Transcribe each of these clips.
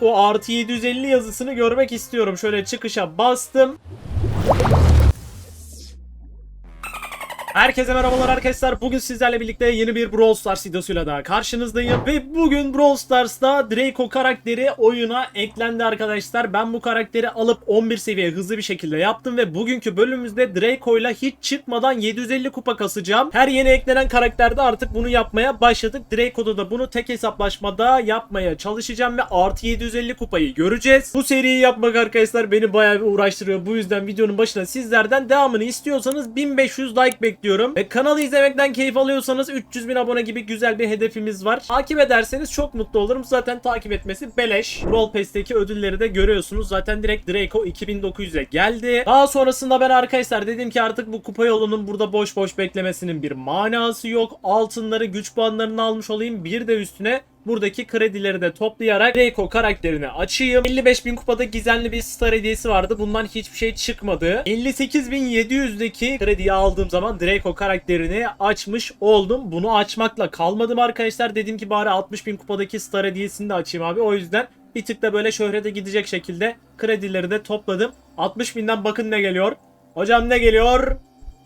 O artı 750 yazısını görmek istiyorum. Şöyle çıkışa bastım. Herkese merhabalar arkadaşlar. Bugün sizlerle birlikte yeni bir Brawl Stars videosuyla daha karşınızdayım. Ve bugün Brawl Stars'ta Draco karakteri oyuna eklendi arkadaşlar. Ben bu karakteri alıp 11 seviye hızlı bir şekilde yaptım ve bugünkü bölümümüzde Draco ile hiç çıkmadan 750 kupa kasacağım. Her yeni eklenen karakterde artık bunu yapmaya başladık. Draco'da da bunu tek hesaplaşmada yapmaya çalışacağım ve artı 750 kupayı göreceğiz. Bu seriyi yapmak arkadaşlar beni bayağı bir uğraştırıyor. Bu yüzden videonun başına sizlerden devamını istiyorsanız 1500 like bekliyorum. Ve kanalı izlemekten keyif alıyorsanız 300 bin abone gibi güzel bir hedefimiz var. Takip ederseniz çok mutlu olurum. Zaten takip etmesi beleş. Brawl Pass'teki ödülleri de görüyorsunuz. Zaten direkt Draco 2900'e geldi. Daha sonrasında ben arkadaşlar dedim ki artık bu kupa yolunun burada boş boş beklemesinin bir manası yok. Altınları güç puanlarını almış olayım. Bir de üstüne buradaki kredileri de toplayarak Reiko karakterini açayım. 55.000 kupada gizemli bir star hediyesi vardı. Bundan hiçbir şey çıkmadı. 58.700'deki krediyi aldığım zaman Draco karakterini açmış oldum. Bunu açmakla kalmadım arkadaşlar. Dedim ki bari 60.000 kupadaki star hediyesini de açayım abi. O yüzden bir tık da böyle şöhrete gidecek şekilde kredileri de topladım. 60.000'den bakın ne geliyor. Hocam ne geliyor?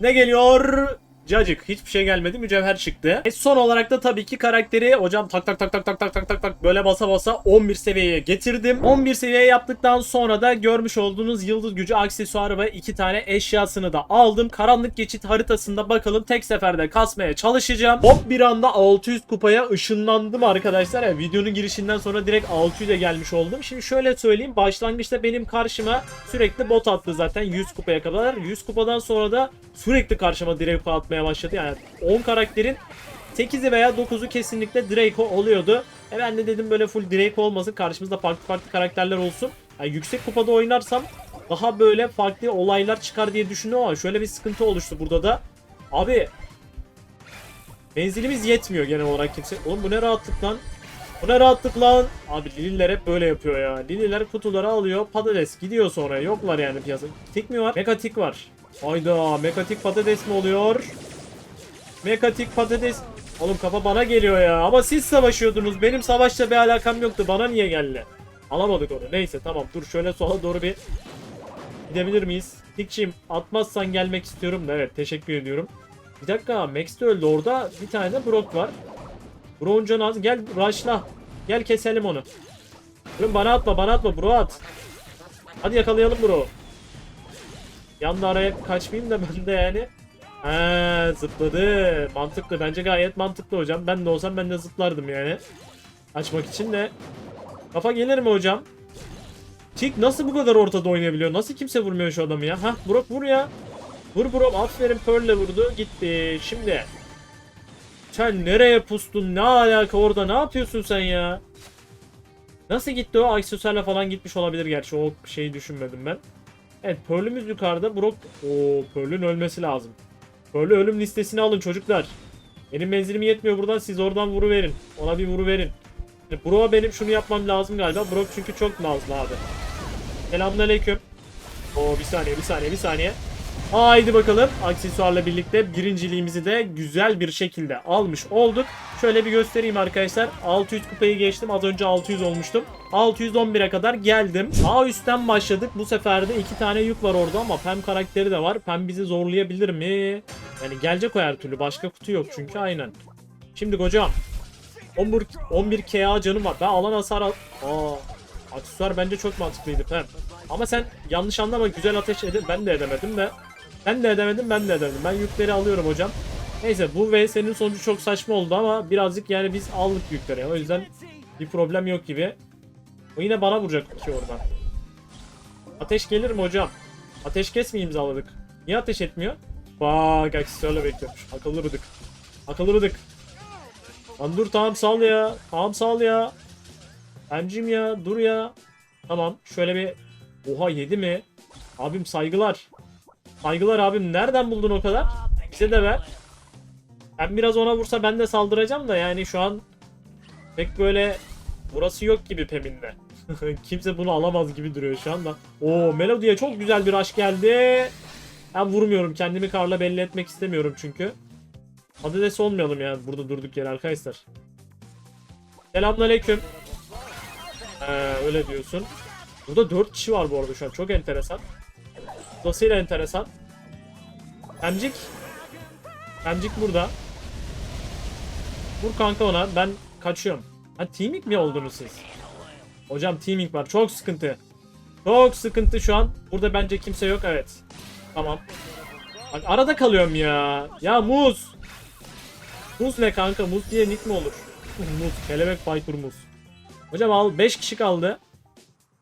Ne geliyor? Cacık. Hiçbir şey gelmedi. Mücevher çıktı. E son olarak da tabii ki karakteri hocam tak tak tak tak tak tak tak tak tak böyle basa basa 11 seviyeye getirdim. 11 seviye yaptıktan sonra da görmüş olduğunuz yıldız gücü aksesuarı ve iki tane eşyasını da aldım. Karanlık geçit haritasında bakalım tek seferde kasmaya çalışacağım. Hop bir anda 600 kupaya ışınlandım arkadaşlar. Yani videonun girişinden sonra direkt 600'e gelmiş oldum. Şimdi şöyle söyleyeyim. Başlangıçta benim karşıma sürekli bot attı zaten 100 kupaya kadar. 100 kupadan sonra da sürekli karşıma Draco atmaya başladı. Yani 10 karakterin 8'i veya 9'u kesinlikle Draco oluyordu. E ben de dedim böyle full Draco olmasın. Karşımızda farklı farklı karakterler olsun. Yani yüksek kupada oynarsam daha böyle farklı olaylar çıkar diye düşündüm ama şöyle bir sıkıntı oluştu burada da. Abi Menzilimiz yetmiyor genel olarak kimse. Oğlum bu ne rahatlık lan. Bu ne rahatlık lan. Abi Lililer hep böyle yapıyor ya. Lililer kutuları alıyor. Patates gidiyor sonra. Yoklar yani piyasa. Tik mi var? Mekatik var. Hayda mekatik patates mi oluyor? Mekatik patates. Oğlum kafa bana geliyor ya. Ama siz savaşıyordunuz. Benim savaşla bir alakam yoktu. Bana niye geldi? Alamadık onu. Neyse tamam. Dur şöyle sola doğru bir gidebilir miyiz? Tikçim atmazsan gelmek istiyorum da evet teşekkür ediyorum. Bir dakika Max de öldü. Orada bir tane de Brock var. Canı az. Gel rushla. Gel keselim onu. Oğlum bana atma bana atma bro at. Hadi yakalayalım bro. Yanda araya kaçmayayım da ben de yani. He zıpladı. Mantıklı. Bence gayet mantıklı hocam. Ben de olsam ben de zıplardım yani. Açmak için de. Kafa gelir mi hocam? Tik nasıl bu kadar ortada oynayabiliyor? Nasıl kimse vurmuyor şu adamı ya? Hah Brock vur ya. Vur Brock. Aferin Pearl'le vurdu. Gitti. Şimdi. Sen nereye pustun? Ne alaka orada? Ne yapıyorsun sen ya? Nasıl gitti o? Aksesuarla falan gitmiş olabilir gerçi. O şeyi düşünmedim ben. Evet Pearl'ümüz yukarıda. Brock... Oo Pearl'ün ölmesi lazım. Pearl'ü ölüm listesine alın çocuklar. Benim menzilim yetmiyor buradan. Siz oradan vuru verin. Ona bir vuru verin. Brock'a benim şunu yapmam lazım galiba. Brock çünkü çok nazlı abi. Selamünaleyküm. Oo bir saniye bir saniye bir saniye. Haydi bakalım aksesuarla birlikte birinciliğimizi de güzel bir şekilde almış olduk. Şöyle bir göstereyim arkadaşlar. 600 kupayı geçtim. Az önce 600 olmuştum. 611'e kadar geldim. Sağ üstten başladık. Bu sefer de iki tane yük var orada ama Pem karakteri de var. Pem bizi zorlayabilir mi? Yani gelecek o her türlü. Başka kutu yok çünkü aynen. Şimdi hocam. 11, 11 KA canım var. Ben alan hasar al... Aa, aksesuar bence çok mantıklıydı Pem. Ama sen yanlış anlama güzel ateş edin. Ben de edemedim de. Ben de edemedim ben de edemedim. Ben yükleri alıyorum hocam. Neyse bu VS'nin sonucu çok saçma oldu ama birazcık yani biz aldık yükleri. O yüzden bir problem yok gibi. O yine bana vuracak ki oradan. Ateş gelir mi hocam? Ateş kes mi imzaladık? Niye ateş etmiyor? Bak aksesuarla bekliyormuş. Akıllı rıdık. Akıllı rıdık. Lan dur tamam sal ya. Tamam sal ya. Emcim ya dur ya. Tamam şöyle bir. Oha yedi mi? Abim saygılar. Saygılar abim nereden buldun o kadar? Bize de ver. Ben biraz ona vursa ben de saldıracağım da yani şu an pek böyle burası yok gibi Pem'inde. Kimse bunu alamaz gibi duruyor şu anda. Oo Melody'ye çok güzel bir aşk geldi. Ben vurmuyorum. Kendimi karla belli etmek istemiyorum çünkü. Patates olmayalım yani burada durduk yere arkadaşlar. Selamünaleyküm. Ee, öyle diyorsun. Burada 4 kişi var bu arada şu an. Çok enteresan. Dolayısıyla enteresan. Emcik. Emcik burada. Vur kanka ona. Ben kaçıyorum. Ha teaming mi oldunuz siz? Hocam teaming var. Çok sıkıntı. Çok sıkıntı şu an. Burada bence kimse yok. Evet. Tamam. Bak arada kalıyorum ya. Ya muz. Muz ne kanka? Muz diye nick mi olur? muz. Kelebek Piper muz. Hocam al 5 kişi kaldı.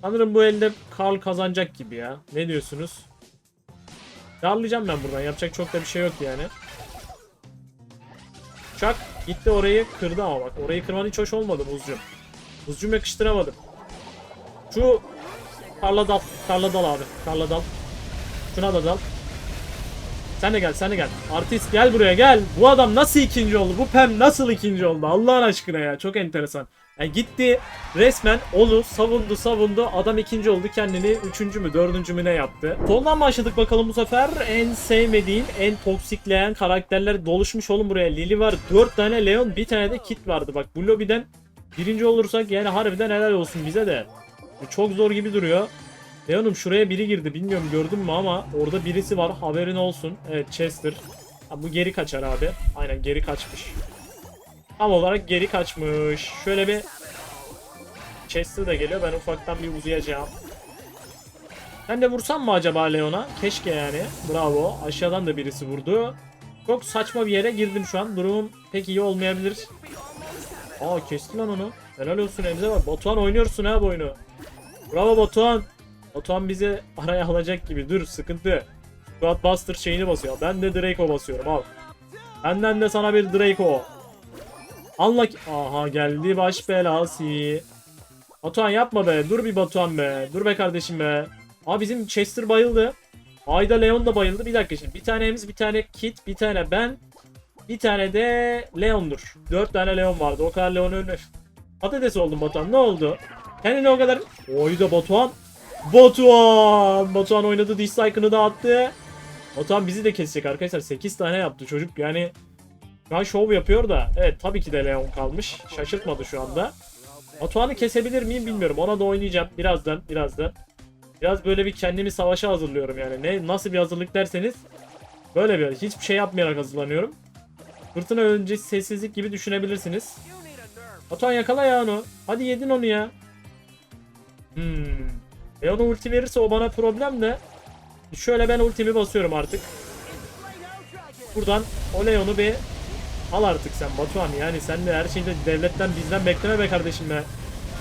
Sanırım bu elde Karl kazanacak gibi ya. Ne diyorsunuz? Darlayacağım ben buradan. Yapacak çok da bir şey yok yani. Çak gitti orayı kırdı ama bak. Orayı kırman hiç hoş olmadı Muzcum. Muzcum yakıştıramadım. Şu Karla dal. Karla dal abi. Karla dal. Şuna da dal. Sen de gel sen de gel. Artist gel buraya gel. Bu adam nasıl ikinci oldu? Bu Pem nasıl ikinci oldu? Allah'ın aşkına ya. Çok enteresan. Yani gitti resmen onu savundu savundu. Adam ikinci oldu kendini üçüncü mü dördüncü mü ne yaptı. Soldan başladık bakalım bu sefer. En sevmediğim, en toksikleyen karakterler doluşmuş oğlum buraya. Lily var, dört tane Leon, bir tane de Kit vardı. Bak bu lobiden birinci olursak yani harbiden helal olsun bize de. Bu çok zor gibi duruyor. Leon'um şuraya biri girdi. Bilmiyorum gördün mü ama orada birisi var. Haberin olsun. Evet Chester. Ha, bu geri kaçar abi. Aynen geri kaçmış. Tam olarak geri kaçmış. Şöyle bir Chester de geliyor. Ben ufaktan bir uzayacağım. Ben de vursam mı acaba Leon'a? Keşke yani. Bravo. Aşağıdan da birisi vurdu. Çok saçma bir yere girdim şu an. Durumum pek iyi olmayabilir. Aa kesti lan onu. Helal olsun elinize var. Batuhan oynuyorsun ha bu oyunu. Bravo Batuhan. Batuhan bizi araya alacak gibi. Dur sıkıntı. Squad Buster şeyini basıyor. Ben de Draco basıyorum al. Benden de sana bir Draco. Anla ki... Aha geldi baş belası. Batuhan yapma be. Dur bir Batuhan be. Dur be kardeşim be. Aa bizim Chester bayıldı. Ayda Leon da bayıldı. Bir dakika şimdi. Bir tanemiz bir tane Kit. Bir tane ben. Bir tane de Leon'dur. Dört tane Leon vardı. O kadar Leon ölmüş. Patates oldum Batuhan. Ne oldu? Kendine o kadar... Oyda Batuhan. Batuhan! Batuhan oynadı. Dislike'ını da attı. Batuhan bizi de kesecek arkadaşlar. 8 tane yaptı çocuk. Yani şu an şov yapıyor da. Evet tabii ki de Leon kalmış. Şaşırtmadı şu anda. Batuhan'ı kesebilir miyim bilmiyorum. Ona da oynayacağım. Birazdan. Birazdan. Biraz böyle bir kendimi savaşa hazırlıyorum yani. Ne nasıl bir hazırlık derseniz. Böyle bir hiçbir şey yapmayarak hazırlanıyorum. Fırtına öncesi sessizlik gibi düşünebilirsiniz. Batuhan yakala ya onu. Hadi yedin onu ya. Hmm. Leon'a ulti verirse o bana problem de. Şöyle ben ultimi basıyorum artık. Buradan o Leon'u bir al artık sen Batuhan yani sen de her şeyi de devletten bizden bekleme be kardeşim be.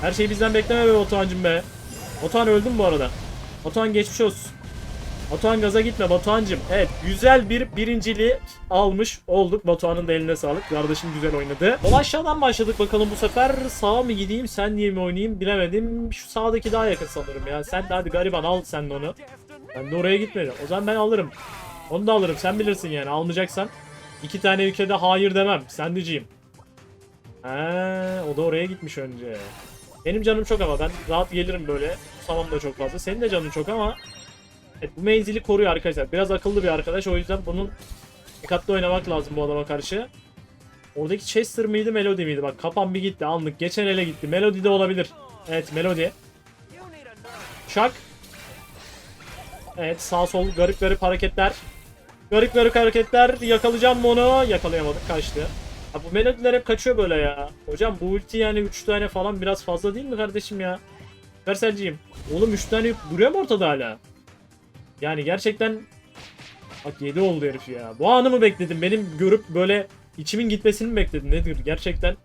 Her şeyi bizden bekleme be Batuhan'cım be. Batuhan öldüm bu arada. Batuhan geçmiş olsun. Batuhan gaza gitme Batuhan'cım. Evet güzel bir birinciliği almış olduk. Batuhan'ın da eline sağlık. Kardeşim güzel oynadı. Sol aşağıdan başladık bakalım bu sefer. Sağa mı gideyim sen diye mi oynayayım bilemedim. Şu sağdaki daha yakın sanırım ya. Sen de hadi gariban al sen de onu. Ben de oraya gitmedim. O zaman ben alırım. Onu da alırım sen bilirsin yani almayacaksan. İki tane ülkede hayır demem. Sen diyeceğim. He, o da oraya gitmiş önce. Benim canım çok ama ben rahat gelirim böyle. Tutamam da çok fazla. Senin de canın çok ama Evet, bu menzili koruyor arkadaşlar. Biraz akıllı bir arkadaş. O yüzden bunun dikkatli oynamak lazım bu adama karşı. Oradaki Chester miydi Melody miydi? Bak kapan bir gitti anlık. Geçen ele gitti. Melody de olabilir. Evet Melody. Şak. Evet sağ sol garip garip hareketler. Garip garip hareketler. Yakalayacağım mı onu? Yakalayamadık kaçtı. Ha, bu melodiler hep kaçıyor böyle ya. Hocam bu ulti yani 3 tane falan biraz fazla değil mi kardeşim ya? Verselciğim. Oğlum 3 tane duruyor mu ortada hala? Yani gerçekten Bak 7 oldu herif ya. Bu anı mı bekledim? Benim görüp böyle içimin gitmesini mi bekledin? Nedir? Gerçekten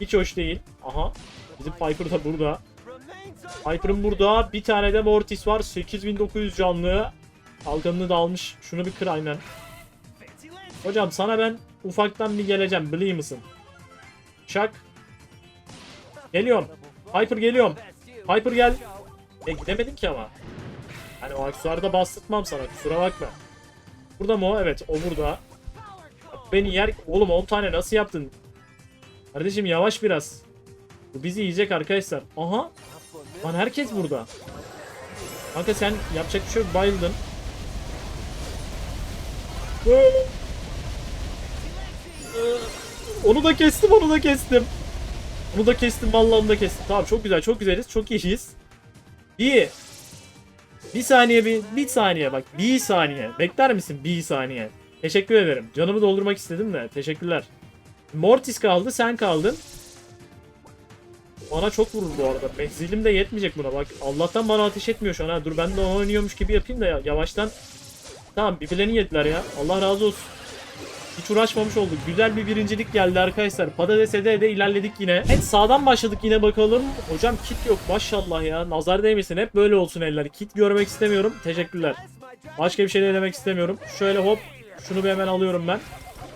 hiç hoş değil. Aha. Bizim Piper da burada. Piper'ın burada. Bir tane de Mortis var. 8900 canlı. Kalkanını da almış. Şunu bir kır aynen. Hocam sana ben ufaktan bir geleceğim. Biliyor musun? Şak. Geliyorum. Piper geliyorum. Piper gel. E gidemedim ki ama. Hani o aksesuarı da bastırtmam sana kusura bakma. Burada mı o? Evet o burada. Beni yer... Oğlum 10 tane nasıl yaptın? Kardeşim yavaş biraz. Bu bizi yiyecek arkadaşlar. Aha. Lan herkes burada. Kanka sen yapacak bir şey yok bayıldın. Onu da kestim onu da kestim. Bunu da kestim vallahi onu da kestim. Tamam çok güzel çok güzeliz çok iyiyiz. Bir. Bir saniye bir, bir saniye bak bir saniye. Bekler misin bir saniye? Teşekkür ederim. Canımı doldurmak istedim de teşekkürler. Mortis kaldı sen kaldın. Bana çok vurur bu arada. Menzilim de yetmeyecek buna bak. Allah'tan bana ateş etmiyor şu an ha. Dur ben de o oynuyormuş gibi yapayım da ya. Yavaştan. Tamam birbirlerini yediler ya. Allah razı olsun. Hiç uğraşmamış olduk. Güzel bir birincilik geldi arkadaşlar. Patates'e de, de ilerledik yine. Evet sağdan başladık yine bakalım. Hocam kit yok maşallah ya. Nazar değmesin. Hep böyle olsun eller. Kit görmek istemiyorum. Teşekkürler. Başka bir şey de demek istemiyorum. Şöyle hop. Şunu bir hemen alıyorum ben.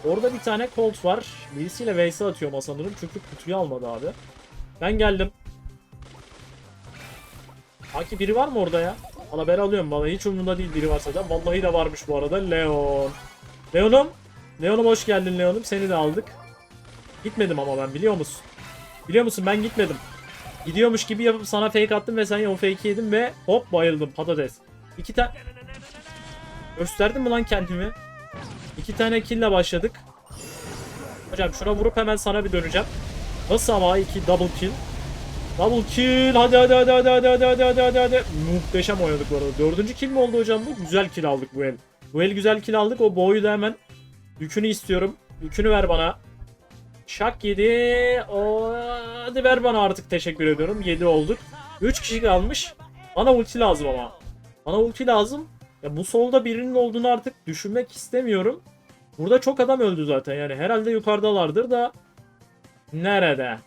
Orada bir tane Colt var. Birisiyle Vs atıyor ama sanırım. Çünkü kutuyu almadı abi. Ben geldim. Sanki biri var mı orada ya? Valla ben alıyorum bana hiç umurumda değil biri varsa da. Vallahi de varmış bu arada. Leon. Leon'um. Leon'um hoş geldin Leon'um. Seni de aldık. Gitmedim ama ben biliyor musun? Biliyor musun ben gitmedim. Gidiyormuş gibi yapıp sana fake attım ve sen o fake'i yedin ve hop bayıldım patates. İki tane... Gösterdim mi lan kendimi? İki tane kill'le başladık. Hocam şuna vurup hemen sana bir döneceğim. Nasıl ama iki double kill. Double kill. Hadi hadi hadi hadi hadi hadi hadi hadi hadi. Muhteşem oynadık bu arada. Dördüncü kill mi oldu hocam bu? Güzel kill aldık bu el. Bu el güzel kill aldık. O boyu da hemen yükünü istiyorum. Yükünü ver bana. Şak yedi. O hadi ver bana artık teşekkür ediyorum. 7 olduk. 3 kişi kalmış. Bana ulti lazım ama. Bana ulti lazım. Ya bu solda birinin olduğunu artık düşünmek istemiyorum. Burada çok adam öldü zaten yani herhalde yukarıdalardır da Nerede?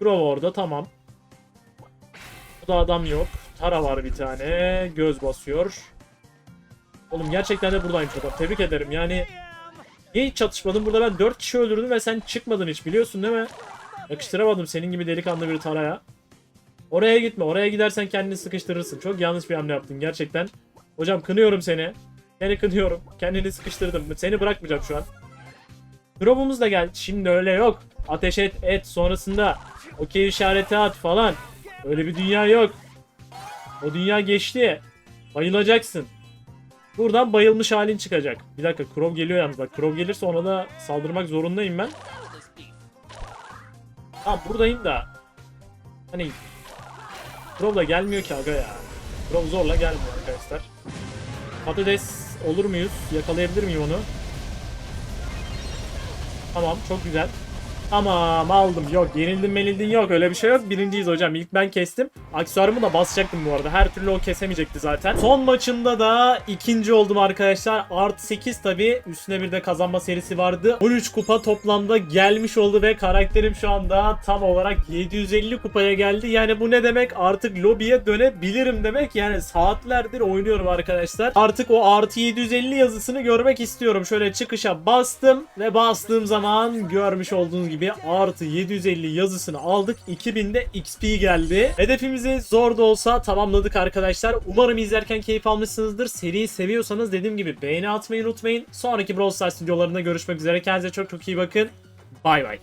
Grove orada tamam. Burada adam yok. Tara var bir tane. Göz basıyor. Oğlum gerçekten de buradaymış adam. Tebrik ederim yani. Niye hiç çatışmadın? Burada ben 4 kişi öldürdüm ve sen çıkmadın hiç biliyorsun değil mi? Yakıştıramadım senin gibi delikanlı bir Tara'ya. Oraya gitme. Oraya gidersen kendini sıkıştırırsın. Çok yanlış bir hamle yaptın gerçekten. Hocam kınıyorum seni. Seni kınıyorum. Kendini sıkıştırdım. Seni bırakmayacağım şu an. Drop'umuz da geldi. Şimdi öyle yok. Ateş et et sonrasında okey işareti at falan. Öyle bir dünya yok. O dünya geçti. Bayılacaksın. Buradan bayılmış halin çıkacak. Bir dakika Krov geliyor yalnız bak. Krov gelirse ona da saldırmak zorundayım ben. Tamam buradayım da. Hani Krov da gelmiyor ki aga ya. Krov zorla gelmiyor arkadaşlar. Patates olur muyuz? Yakalayabilir miyim onu? Tamam çok güzel. Tamam aldım. Yok yenildin menildin yok öyle bir şey yok. Birinciyiz hocam. İlk ben kestim. Aksesuarımı da basacaktım bu arada. Her türlü o kesemeyecekti zaten. Son maçında da ikinci oldum arkadaşlar. Artı 8 tabi. Üstüne bir de kazanma serisi vardı. 13 kupa toplamda gelmiş oldu ve karakterim şu anda tam olarak 750 kupaya geldi. Yani bu ne demek? Artık lobiye dönebilirim demek. Yani saatlerdir oynuyorum arkadaşlar. Artık o artı 750 yazısını görmek istiyorum. Şöyle çıkışa bastım ve bastığım zaman görmüş olduğunuz gibi artı 750 yazısını aldık. 2000'de XP geldi. Hedefimizi zor da olsa tamamladık arkadaşlar. Umarım izlerken keyif almışsınızdır. Seriyi seviyorsanız dediğim gibi beğeni atmayı unutmayın. Sonraki Brawl Stars videolarında görüşmek üzere. Kendinize çok çok iyi bakın. Bay bay.